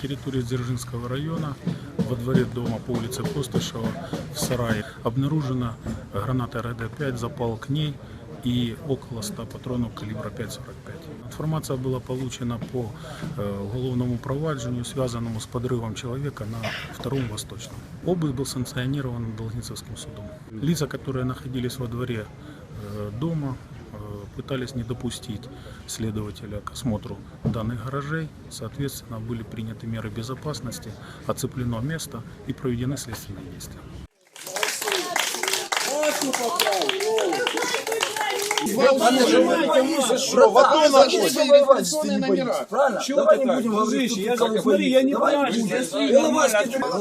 территории Дзержинского района, во дворе дома по улице Постышева, в сарае, обнаружена граната РД-5, запал к ней и около 100 патронов калибра 5,45. Информация была получена по э, уголовному проваджению, связанному с подрывом человека на втором Восточном. Обыск был санкционирован Долгницевским судом. Лица, которые находились во дворе э, дома, пытались не допустить следователя к осмотру данных гаражей. Соответственно, были приняты меры безопасности, оцеплено место и проведены следственные действия.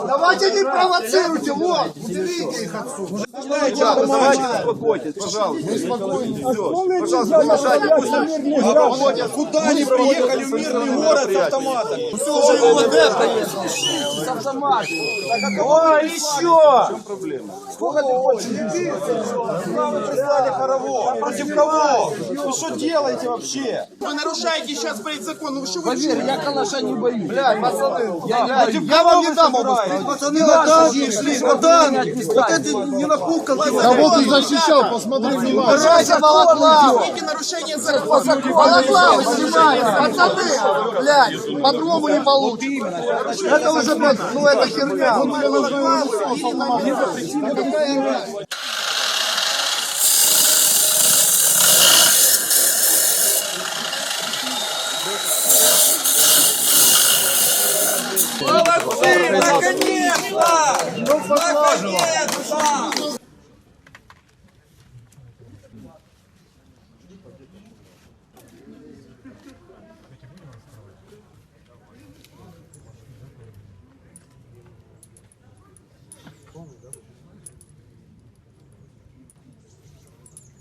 Давайте не провоцируйте, вот, уберите их отсюда. Ребята, давайте успокойтесь, пожалуйста. Пожалуйста, не мешайте, пусть они Куда они приехали в мирный город с автоматом? Все уже его О, еще! В чем проблема? Сколько ты хочешь? Вы прислали хоровод. Против кого? Вы что делаете вообще? Вы нарушаете сейчас предзакон, ну что вы Поверь, я калаша не боюсь. Блядь, пацаны, Я вам дам не обыск. собираюсь. Пацаны на здесь шли, на танке. не Вот эти не на куколке. Кого ты защищал? Посмотри внимательно. Убирайте балаклавы. Эти нарушения закона. Балаклавы снимаем. Пацаны, блядь, по-другому не получится. Это уже, ну это херня. Ну, Молодцы, наконец-то! Наконец-то!